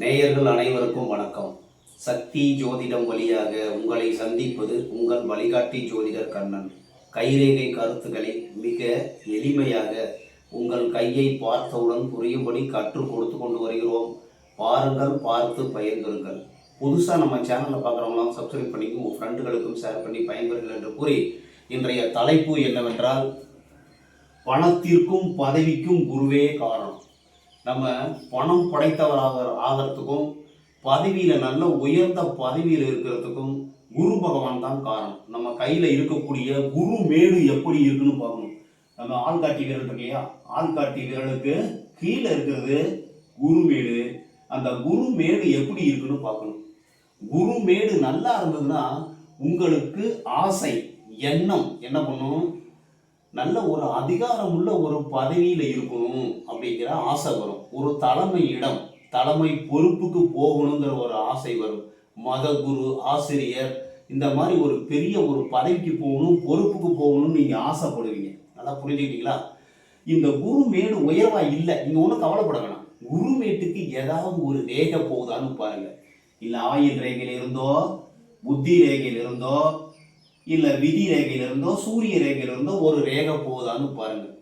நேயர்கள் அனைவருக்கும் வணக்கம். சக்தி ஜோதிடம் வழியாக உங்களை சந்திப்பது உங்கள் வழிகாட்டி ஜோதிடர் கண்ணன். கைரேகை கருத்துக்களை மிக எளிமையாக உங்கள் கையை பார்த்தவுடன் புரியும்படி கற்றுக் கொடுத்து கொண்டு வருகிறோம். பாருங்கள் பார்த்து பயன்பெறுங்கள். புதுசாக நம்ம சேனலில் பார்க்குறவங்களாம் சப்ஸ்கிரைப் பண்ணி உங்கள் ஃப்ரெண்டுகளுக்கும் ஷேர் பண்ணி பயன்பெறுங்கள் என்று கூறி இன்றைய தலைப்பு என்னவென்றால் பணத்திற்கும் பதவிக்கும் குருவே காரணம். நம்ம பணம் படைத்தவராக ஆகிறதுக்கும் பதவியில் நல்ல உயர்ந்த பதவியில் இருக்கிறதுக்கும் குரு பகவான் தான் காரணம். நம்ம கையில் இருக்கக்கூடிய குரு மேடு எப்படி இருக்குன்னு பார்க்கணும். நம்ம ஆள்காட்டி விரல் இல்லையா? ஆள்காட்டி விரலுக்கு கீழே இருக்கிறது குரு மேடு. அந்த குரு மேடு எப்படி இருக்குன்னு பார்க்கணும். குரு மேடு நல்லா இருந்ததுன்னா உங்களுக்கு ஆசை எண்ணம் என்ன பண்ணும்? நல்ல ஒரு அதிகாரம் உள்ள ஒரு பதவியில் இருக்கணும் அப்படிங்கிற ஆசை வரும். ஒரு தலைமை இடம் தலைமை பொறுப்புக்கு போகணுங்கிற ஒரு ஆசை வரும். மத குரு ஆசிரியர் இந்த மாதிரி ஒரு பெரிய ஒரு பதவிக்கு போகணும் பொறுப்புக்கு போகணும்னு நீங்கள் ஆசைப்படுவீங்க. நல்லா புரிஞ்சுக்கிட்டீங்களா? இந்த குரு மேடு உயர்வா இல்லை நீங்கள் ஒன்றும் கவலைப்பட வேணாம். குரு மேட்டுக்கு ஏதாவது ஒரு ரேகை போகுதான்னு பாருங்க. இல்லை ஆயில் ரேகையில் இருந்தோ புத்தி ரேகையில் இருந்தோ இல்லை விதி ரேகையிலிருந்தோ சூரிய ரேகையிலிருந்தோ ஒரு ரேகை போகுதான்னு பாருங்கள்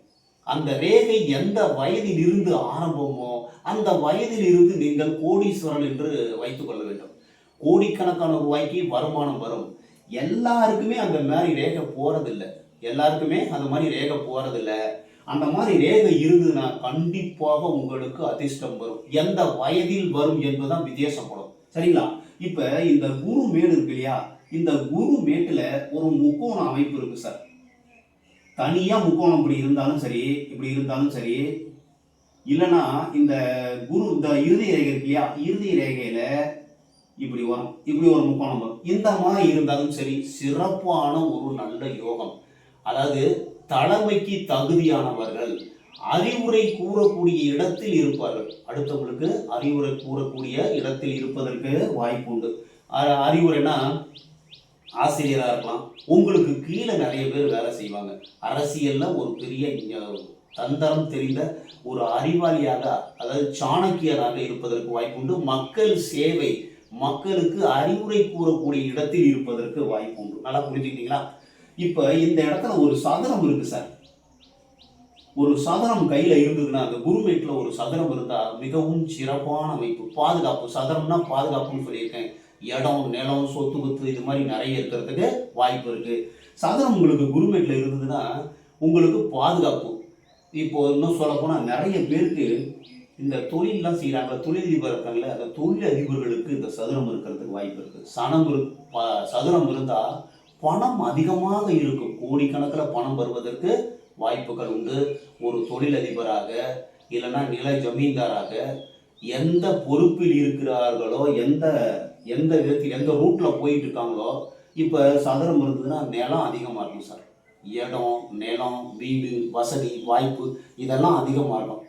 அந்த ரேகை எந்த வயதில் இருந்து ஆரம்பமோ அந்த வயதில் இருந்து நீங்கள் கோடீஸ்வரன் என்று வைத்துக்கொள்ள வேண்டும். கோடிக்கணக்கான ரூபாய்க்கு வருமானம் வரும். எல்லாருக்குமே அந்த மாதிரி ரேகை போகிறதில்ல எல்லாருக்குமே அந்த மாதிரி ரேகை போகிறதில்ல அந்த மாதிரி ரேகை இருந்ததுன்னா கண்டிப்பாக உங்களுக்கு அதிர்ஷ்டம் வரும். எந்த வயதில் வரும் என்பதுதான் வித்தியாசப்படும். சரிங்களா? இப்போ இந்த குரு மேடு இருக்கு இல்லையா? இந்த குரு மேட்டில் ஒரு முக்கோண அமைப்பு இருக்கு சார். தனியாக முக்கோணம் இப்படி இருந்தாலும் சரி இப்படி இருந்தாலும் சரி இல்லைன்னா இந்த குரு இந்த இறுதி ரேகை இருக்கு இல்லையா? இறுதி ரேகையில் இப்படி வரும் இப்படி ஒரு முக்கோணம் வரும். இந்த மாதிரி இருந்தாலும் சரி சிறப்பான ஒரு நல்ல யோகம். அதாவது தலைமைக்கு தகுதியானவர்கள் அறிவுரை கூறக்கூடிய இடத்தில் இருப்பார்கள். அடுத்தவங்களுக்கு அறிவுரை கூறக்கூடிய இடத்தில் இருப்பதற்கு வாய்ப்பு உண்டு. அறிவுரைனா ஆசிரியராக இருக்கலாம். உங்களுக்கு கீழே நிறைய பேர் வேலை செய்வாங்க. அரசியல்ல ஒரு பெரிய தந்தரம் தெரிந்த ஒரு அறிவாளியாக அதாவது சாணக்கியராக இருப்பதற்கு வாய்ப்புண்டு மக்கள் சேவை மக்களுக்கு அறிவுரை கூறக்கூடிய இடத்தில் இருப்பதற்கு வாய்ப்பு உண்டு. நல்லா புரிஞ்சுக்கிட்டீங்களா? இப்போ இந்த இடத்துல ஒரு சதுரம் இருக்குது சார். ஒரு சதுரம் கையில் இருந்ததுன்னா அந்த குருமேட்டில் ஒரு சதுரம் இருந்தால் மிகவும் சிறப்பான அமைப்பு. பாதுகாப்பு சதுரம்னா பாதுகாப்புன்னு சொல்லியிருக்கேன். இடம் நிலம் சொத்து பத்து இது மாதிரி நிறைய இருக்கிறதுக்கு வாய்ப்பு இருக்குது சதுரம் உங்களுக்கு குருமேட்டில் இருந்ததுன்னா உங்களுக்கு பாதுகாப்பு. இப்போ இன்னும் சொல்லப்போனால் நிறைய பேருக்கு இந்த தொழிலெலாம் செய்கிறாங்க தொழிலதிபர் இருக்காங்களே அந்த தொழில் அதிபர்களுக்கு இந்த சதுரம் இருக்கிறதுக்கு வாய்ப்பு இருக்குது சனம் இரு ப- சதுரம் இருந்தால் பணம் அதிகமாக இருக்கும். கோடிக்கணக்கில் பணம் வருவதற்கு வாய்ப்புகள் உண்டு. ஒரு தொழிலதிபராக இல்லைன்னா நில ஜமீன்தாராக எந்த பொறுப்பில் இருக்கிறார்களோ எந்த எந்த விதத்தில் எந்த ரூட்டில் போயிட்டு இருக்காங்களோ இப்போ சதுரம் இருந்ததுன்னா நிலம் அதிகமாக இருக்கும் சார். இடம் நிலம் வீடு வசதி வாய்ப்பு இதெல்லாம் அதிகமாக இருக்கும்.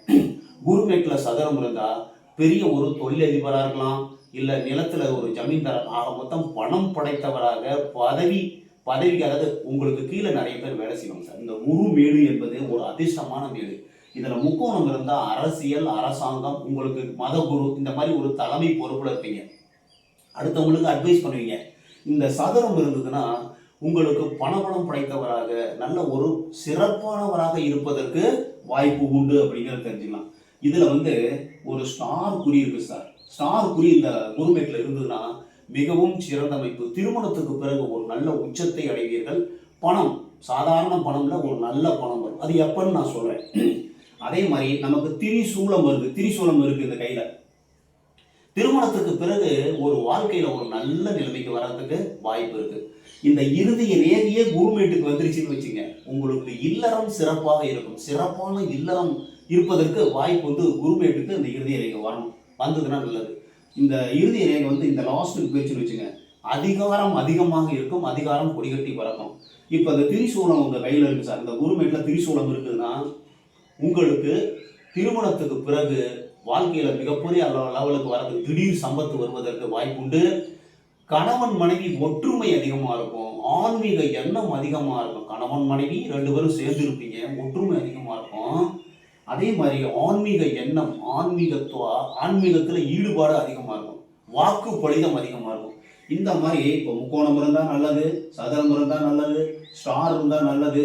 குருமேட்டில் சதுரம் இருந்தால் பெரிய ஒரு தொழிலதிபராக இருக்கலாம் இல்லை நிலத்தில் ஒரு ஜமீன்தார் ஆக மொத்தம் பணம் படைத்தவராக பதவி பதவிக்கு அதாவது உங்களுக்கு கீழே நிறைய பேர் வேலை செய்வாங்க சார். இந்த முழு மேடு என்பது ஒரு அதிர்ஷ்டமான மேடு. இதில் முக்கோணம் இருந்தால் அரசியல் அரசாங்கம் உங்களுக்கு மத குரு இந்த மாதிரி ஒரு தலைமை பொறுப்பில் இருப்பீங்க. அடுத்தவங்களுக்கு அட்வைஸ் பண்ணுவீங்க. இந்த சதுரம் இருந்ததுன்னா உங்களுக்கு பணபலம் படைத்தவராக நல்ல ஒரு சிறப்பானவராக இருப்பதற்கு வாய்ப்பு உண்டு அப்படிங்கிறத தெரிஞ்சுக்கலாம். இதில் வந்து ஒரு ஸ்டார் குறி இருக்கு சார். ஸ்டார் குறி இந்த குருமேட்டில் இருந்ததுன்னா மிகவும் சிறந்த அமைப்பு. திருமணத்துக்கு பிறகு ஒரு நல்ல உச்சத்தை அடைவீர்கள். பணம் சாதாரண பணம்ல ஒரு நல்ல பணம் வரும். அது எப்பன்னு நான் சொல்றேன். அதே மாதிரி நமக்கு திரிசூலம் வருது. திரிசூலம் இருக்கு இந்த கையில. திருமணத்துக்கு பிறகு ஒரு வாழ்க்கையில ஒரு நல்ல நிலைமைக்கு வர்றதுக்கு வாய்ப்பு இருக்கு. இந்த இறுதிய ரேகையே குருமேட்டுக்கு வந்துருச்சுன்னு வச்சுங்க. உங்களுக்கு இல்லறம் சிறப்பாக இருக்கும். சிறப்பான இல்லறம் இருப்பதற்கு வாய்ப்பு வந்து குருமேட்டுக்கு இந்த இறுதிய ரேகை வரணும். வந்ததுன்னா நல்லது. இந்த இறுதி ரேகை வந்து இந்த லாஸ்ட்டுக்கு போயிடுச்சுன்னு வச்சுங்க. அதிகாரம் அதிகமாக இருக்கும் அதிகாரம் கொடிகட்டி பறக்கும். இப்போ இந்த திரிசூலம் உங்கள் கையில் இருக்கு சார். இந்த குருமேட்டில் திரிசூலம் இருக்குதுன்னா உங்களுக்கு திருமணத்துக்கு பிறகு வாழ்க்கையில் மிகப்பெரிய லெவலுக்கு வரதுக்கு திடீர் சம்பத்து வருவதற்கு வாய்ப்புண்டு கணவன் மனைவி ஒற்றுமை அதிகமாக இருக்கும். ஆன்மீக எண்ணம் அதிகமாக இருக்கும். கணவன் மனைவி ரெண்டு பேரும் சேர்ந்து இருப்பீங்க ஒற்றுமை அதிகமாக இருக்கும். அதே மாதிரி ஆன்மீக எண்ணம் ஆன்மீகத்துவ ஆன்மீகத்தில் ஈடுபாடு அதிகமாக இருக்கும். வாக்கு பலிதம் அதிகமாக இருக்கும். இந்த மாதிரி இப்போ முக்கோணம் இருந்தால் நல்லது சதுரம் இருந்தால் நல்லது ஸ்டார் இருந்தால் நல்லது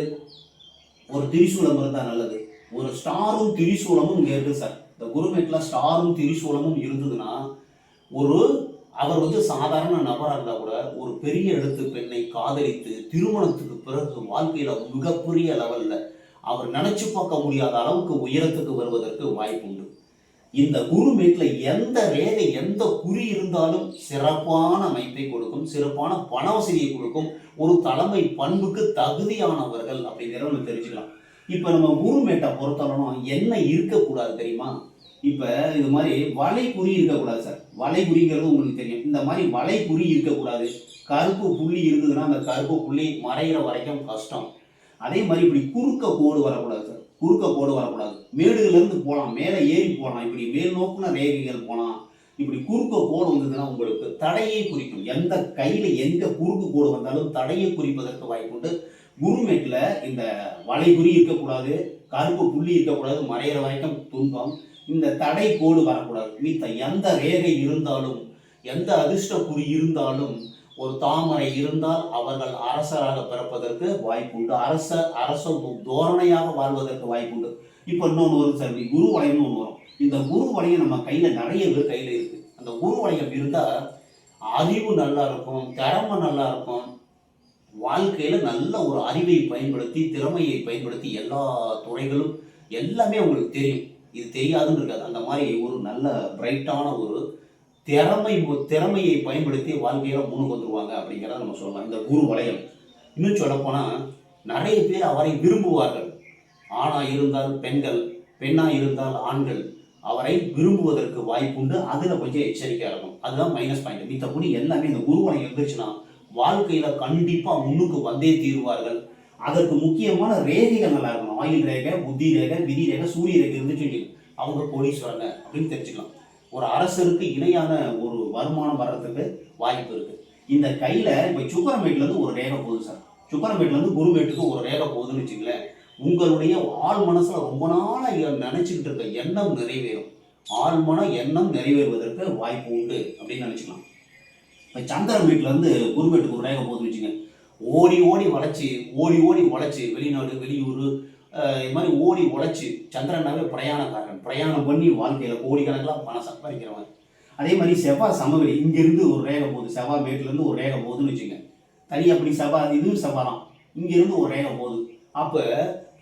ஒரு திரிசூலம் இருந்தால் நல்லது. ஒரு ஸ்டாரும் திரிசூலமும் இங்கே இருக்குது சார். இந்த குருமேட்டில் ஸ்டாரும் திரிசூலமும் இருந்ததுன்னா ஒரு அவர் வந்து சாதாரண நபராக இருந்தால் கூட ஒரு பெரிய எழுத்து பெண்ணை காதலித்து திருமணத்துக்கு பிறகு வாழ்க்கையில் மிகப்பெரிய லெவலில் அவர் நினைச்சு பார்க்க முடியாத அளவுக்கு உயரத்துக்கு வருவதற்கு வாய்ப்பு உண்டு. இந்த குருமேட்ல எந்த ரேகை எந்த குறி இருந்தாலும் சிறப்பான அமைப்பை கொடுக்கும் சிறப்பான பண வசதியை கொடுக்கும் ஒரு தலைமை பண்புக்கு தகுதியானவர்கள் அப்படிங்கிறத நம்ம தெரிஞ்சுக்கலாம். இப்ப நம்ம குருமேட்டை பொறுத்தவரணும் என்ன இருக்கக்கூடாது தெரியுமா? இப்ப இது மாதிரி வலை குறி இருக்கக்கூடாது சார். வலை குறிங்கிறது உங்களுக்கு தெரியும். இந்த மாதிரி வலை குறி இருக்கக்கூடாது. கருப்பு புள்ளி இருந்ததுன்னா அந்த கருப்பு புள்ளி மறைகிற வரைக்கும் கஷ்டம். அதே மாதிரி இப்படி குறுக்க கோடு வரக்கூடாது சார் குறுக்க கோடு வரக்கூடாது. மேடுகள்லேருந்து போகலாம் மேலே ஏறி போகலாம். இப்படி மேல் நோக்குன ரேகைகள் போகலாம். இப்படி குறுக்க கோடு வந்ததுன்னா உங்களுக்கு தடையை குறிக்கும். எந்த கையில் எந்த குறுக்கு கோடு வந்தாலும் தடையை குறிப்பதற்கு வாய்ப்புண்டு குருமேட்டில் இந்த வளைகுறி இருக்கக்கூடாது கருப்பு புள்ளி இருக்கக்கூடாது மறையிற வரைக்கும் துன்பம். இந்த தடை கோடு வரக்கூடாது. மித்த எந்த ரேகை இருந்தாலும் எந்த அதிர்ஷ்ட குறி இருந்தாலும் ஒரு தாமரை இருந்தால் அவர்கள் அரசராக பிறப்பதற்கு வாய்ப்புண்டு. அரச அரச தோரணையாக வாழ்வதற்கு வாய்ப்புண்டு. இப்போ இன்னொன்று வரும் சார் குரு வளையம்னு ஒன்று வரும். இந்த குரு வளையம் நம்ம கையில் நிறைய பேர் கையில் இருக்கு. அந்த குரு வளையம் இருந்தால் அறிவு நல்லா இருக்கும் திறமை நல்லா இருக்கும். வாழ்க்கையில் நல்ல ஒரு அறிவை பயன்படுத்தி திறமையை பயன்படுத்தி எல்லா துறைகளும் எல்லாமே உங்களுக்கு தெரியும். இது தெரியாதுன்னு இருக்காது. அந்த மாதிரி ஒரு நல்ல பிரைட்டான ஒரு திறமை திறமையை பயன்படுத்தி வாழ்க்கையில் முன்னுக்கு வந்துடுவாங்க அப்படிங்கிறத நம்ம சொல்லலாம். இந்த குரு வளையம். இன்னும் சொல்லப்போனால் நிறைய பேர் அவரை விரும்புவார்கள். ஆணாக இருந்தால் பெண்கள் பெண்ணாக இருந்தால் ஆண்கள். அவரை விரும்புவதற்கு வாய்ப்புண்டு அதில் கொஞ்சம் எச்சரிக்கையாக இருக்கும் அதுதான் மைனஸ் பாயிண்ட் மித்தபடி எல்லாமே இந்த குருவனை வளையம் இருந்துச்சுன்னா கண்டிப்பாக முன்னுக்கு வந்தே தீருவார்கள். அதற்கு முக்கியமான ரேகைகள் நல்லா இருக்கணும். ஆயுள் ரேகை புத்தி ரேகை விதி ரேகை சூரிய ரேகை இருந்துச்சு அவங்க கோடீஸ்வரங்க அப்படின்னு தெரிஞ்சுக்கலாம். ஒரு அரசருக்கு இணையான ஒரு வருமானம் வர்றதுக்கு வாய்ப்பு இருக்கு. இந்த கையில இப்போ சுக்கரமேட்ல இருந்து ஒரு ரேகை போகுது சார். சுக்கரமேட்லேருந்து குருமேட்டுக்கு ஒரு ரேகை போகுதுன்னு வச்சுங்களேன் உங்களுடைய ஆள் மனசில் ரொம்ப நாளாக நினச்சிக்கிட்டு இருக்க எண்ணம் நிறைவேறும். ஆழ்மன எண்ணம் நிறைவேறுவதற்கு வாய்ப்பு உண்டு அப்படின்னு நினச்சிக்கலாம். இப்போ சந்திரன் வீட்டிலேருந்து குருமேட்டுக்கு ஒரு ரேகை போகுதுன்னு வச்சுங்க ஓடி ஓடி வளைச்சி ஓடி ஓடி உழைச்சி வெளிநாடு வெளியூர் இது மாதிரி ஓடி உழைச்சி சந்திரனாவே பிரயாணக்காரன். பிரயாணம் பண்ணி வாழ்க்கையில் கோடிக்கணக்கில் பணம் சம்பாதிக்கிறவன். அதே மாதிரி செவ்வாய் சமவெளி இங்கேருந்து ஒரு ரேகை போகுது. செவ்வாய் மேட்லேருந்து ஒரு ரேகை போகுதுன்னு வச்சுங்க. தனி அப்படி செவ்வாய் இதுவும் செவ்வாய் தான் இங்கேருந்து ஒரு ரேகை போகுது. அப்போ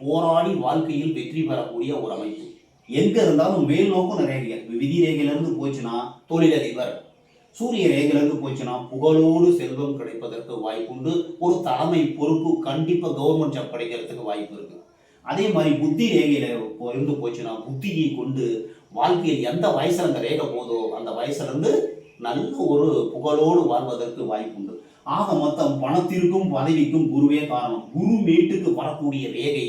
போராடி வாழ்க்கையில் வெற்றி பெறக்கூடிய ஒரு அமைப்பு. எங்கே இருந்தாலும் மேல் நோக்கம் ரேகைகள் விதி ரேகையிலேருந்து போச்சுன்னா தொழிலதிபர். சூரிய ரேகையிலிருந்து போச்சுன்னா புகழோடு செல்வம் கிடைப்பதற்கு வாய்ப்புண்டு. ஒரு தலைமை பொறுப்பு கண்டிப்பாக கவர்மெண்ட் ஜாப் கிடைக்கிறதுக்கு வாய்ப்பு இருக்குது அதே மாதிரி புத்தி ரேகையில் இருந்து போச்சுன்னா புத்தியை கொண்டு வாழ்க்கையில் எந்த வயசில் அந்த ரேகை போதோ அந்த வயசுலேருந்து நல்ல ஒரு புகழோடு வாழ்வதற்கு வாய்ப்புண்டு ஆக மொத்தம் பணத்திற்கும் பதவிக்கும் குருவே காரணம். குரு மேட்டுக்கு வரக்கூடிய ரேகை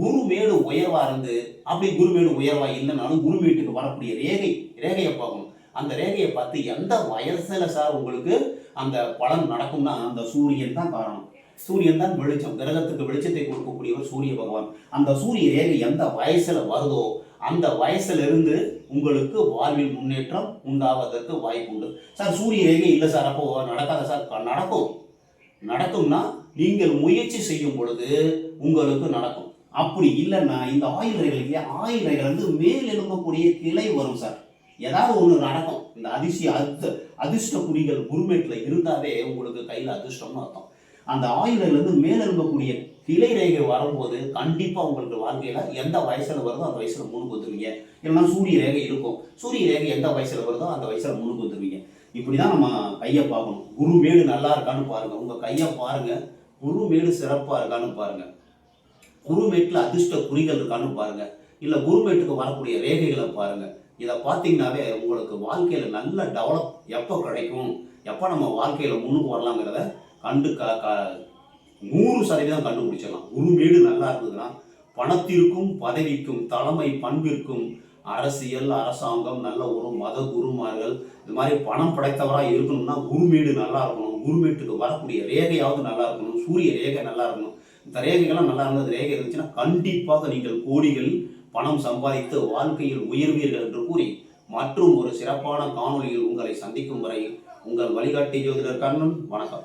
குருமேடு உயர்வா இருந்து அப்படி குருமேடு உயர்வா இல்லைனாலும் குருமேட்டுக்கு வரக்கூடிய ரேகை ரேகையை பார்க்கணும். அந்த ரேகையை பார்த்து எந்த வயசுல சார் உங்களுக்கு அந்த பலன் நடக்கும்னா அந்த சூரியன் தான் காரணம். சூரியன் தான் வெளிச்சம் கிரகத்துக்கு வெளிச்சத்தை கொடுக்கக்கூடியவர் சூரிய பகவான். அந்த சூரிய ரேகை எந்த வயசுல வருதோ அந்த வயசுல இருந்து உங்களுக்கு வாழ்வில் முன்னேற்றம் உண்டாவதற்கு வாய்ப்பு உண்டு சார் சூரிய ரேகை இல்லை சார் அப்போ நடக்காத சார் நடக்கும். நடக்கும்னா நீங்கள் முயற்சி செய்யும் பொழுது உங்களுக்கு நடக்கும். அப்படி இல்லைன்னா இந்த ஆயுள் ரேகைக்கு ஆயுள் ரேகை வந்து மேல் எழும்பக்கூடிய கிளை வரும் சார். ஏதாவது ஒன்று நடக்கும். இந்த அதிசய அர்த்த அதிர்ஷ்ட குறிகள் குருமேட்டில் இருந்தாவே உங்களுக்கு கையில் அதிர்ஷ்டம்னு அர்த்தம். அந்த ஆயுளில் மேலெழும்பக்கூடிய கிளை ரேகை வரும்போது கண்டிப்பாக உங்களுக்கு வாழ்க்கையில் எந்த வயசில் வருதோ அந்த வயசில் முன்னுக்கு வந்துருவீங்க இல்லைன்னா சூரிய ரேகை இருக்கும். சூரிய ரேகை எந்த வயசில் வருதோ அந்த வயசில் முன்னுக்கு வந்துருவீங்க இப்படி தான் நம்ம கையை பார்க்கணும். குருமேடு நல்லா இருக்கான்னு பாருங்கள் உங்கள் கையை பாருங்க. குருமேடு சிறப்பாக இருக்கான்னு பாருங்கள் குருமேட்டில் அதிர்ஷ்ட குறிகள் இருக்கான்னு பாருங்கள் இல்லை குருமேட்டுக்கு வரக்கூடிய ரேகைகளை பாருங்கள் இதை பார்த்தீங்கன்னாவே உங்களுக்கு வாழ்க்கையில் நல்ல டெவலப் எப்போ கிடைக்கும்? எப்போ நம்ம வாழ்க்கையில் முன்னுக்கு வரலாங்கிறத கண்டு க க நூறு சதவீதம் கண்டுபிடிச்சிடலாம். குருமேடு நல்லா இருந்ததுன்னா பணத்திற்கும் பதவிக்கும் தலைமை பண்பிற்கும் அரசியல் அரசாங்கம் நல்ல ஒரு மத குருமார்கள் இது மாதிரி பணம் படைத்தவராக இருக்கணும்னா குருமேடு நல்லா இருக்கணும். குருமேட்டுக்கு வரக்கூடிய ரேகையாவது நல்லா இருக்கணும். சூரிய ரேகை நல்லா இருக்கணும். இந்த ரேகைகள்லாம் நல்லா இருந்தது. ரேகை இருந்துச்சுன்னா கண்டிப்பாக நீங்கள் கோடிகள் பணம் சம்பாதித்து வாழ்க்கையில் உயர்வீர்கள் என்று கூறி மற்றும் ஒரு சிறப்பான காணொலியில் உங்களை சந்திக்கும் வரை உங்கள் வழிகாட்டி ஜோதிடர் கண்ணன் வணக்கம்.